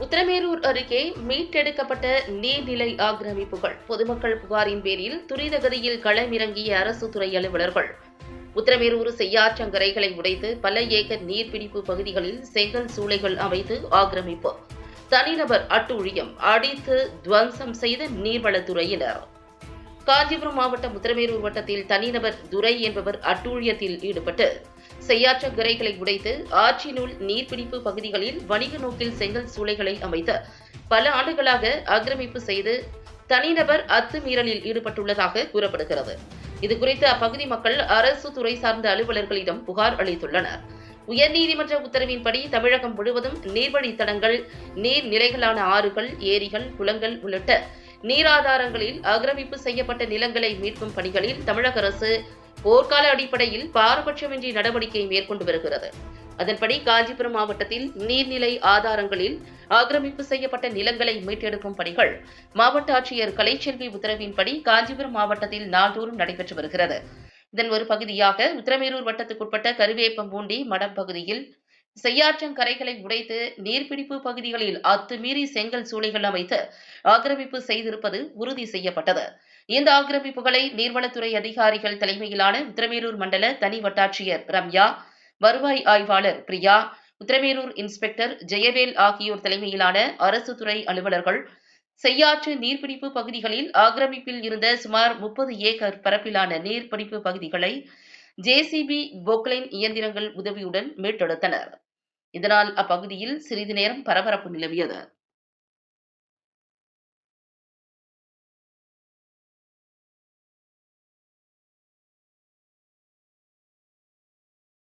உத்தரமேரூர் அருகே மீட்டெடுக்கப்பட்ட நீர்நிலை ஆக்கிரமிப்புகள். பொதுமக்கள் புகாரின் பேரில் துரிதகதியில் களமிறங்கிய அரசு துறை அலுவலர்கள். உத்தரமேரூர் செய்யாற்றங்கரைகளை உடைத்து பல ஏக்கர் நீர்பிடிப்பு பகுதிகளில் செங்கல் சூளைகள் அமைத்து ஆக்கிரமிப்பு. தனிநபர் அட்டூழியம் அடித்து துவம்சம் செய்த நீர்வளத்துறையினர். காஞ்சிபுரம் மாவட்டம் உத்தரமேரூர் வட்டத்தில் தனிநபர் துரை என்பவர் அட்டூழியத்தில் ஈடுபட்டு செய்யாற்ற கிரைகளை உடைத்து ஆற்றினுள் நீர்பிடிப்பு பகுதிகளில் வணிக நோக்கில் செங்கல் சூளைகளை அமைத்து பல ஆண்டுகளாக ஆக்கிரமிப்பு செய்து தனிநபர் அத்துமீறலில் ஈடுபட்டுள்ளதாக கூறப்படுகிறது. இதுகுறித்து அப்பகுதி மக்கள் அரசு துறை சார்ந்த அலுவலர்களிடம் புகார் அளித்துள்ளனர். உயர்நீதிமன்ற உத்தரவின்படி தமிழகம் முழுவதும் நீர்வழித்தடங்கள் நீர்நிலைகளான ஆறுகள் ஏரிகள் குளங்கள் உள்ளிட்ட நீராதாரங்களில் ஆக்கிரமிப்பு செய்யப்பட்ட நிலங்களை மீட்கும் பணிகளில் தமிழக அரசு போர்க்கால அடிப்படையில் பாரபட்சமின்றி நடவடிக்கை மேற்கொண்டு வருகிறது. அதன்படி காஞ்சிபுரம் மாவட்டத்தில் நீர்நிலை ஆதாரங்களில் ஆக்கிரமிப்பு செய்யப்பட்ட நிலங்களை மீட்டெடுக்கும் பணிகள் மாவட்ட ஆட்சியர் கலைச்செல்வி உத்தரவின்படி காஞ்சிபுரம் மாவட்டத்தில் நாள்தோறும் நடைபெற்று வருகிறது. இதன் ஒரு பகுதியாக உத்தரமேரூர் வட்டத்துக்குட்பட்ட கருவேப்பம்பூண்டி மடம் பகுதியில் செய்யாற்றங்கரைகளை உடைத்து நீர்பிடிப்பு பகுதிகளில் அத்துமீறி செங்கல் சூளைகள் அமைத்து ஆக்கிரமிப்பு செய்திருப்பது உறுதி செய்யப்பட்டது. இந்த ஆக்கிரமிப்புகளை நீர்வளத்துறை அதிகாரிகள் தலைமையிலான உத்தரமேரூர் மண்டல தனி வட்டாட்சியர் ரம்யா வருவாய் ஆய்வாளர் பிரியா உத்தரமேரூர் இன்ஸ்பெக்டர் ஜெயவேல் ஆகியோர் தலைமையிலான அரசு துறை அலுவலர்கள் செய்யாற்று நீர்பிடிப்பு பகுதிகளில் ஆக்கிரமிப்பில் இருந்த சுமார் முப்பது ஏக்கர் பரப்பிலான நீர்பிடிப்பு பகுதிகளை ஜேசிபி போக்லைன் இயந்திரங்கள் உதவியுடன் மீட்டெடுத்தனர். இதனால் அப்பகுதியில் சிறிது நேரம் பரபரப்பு நிலவியது.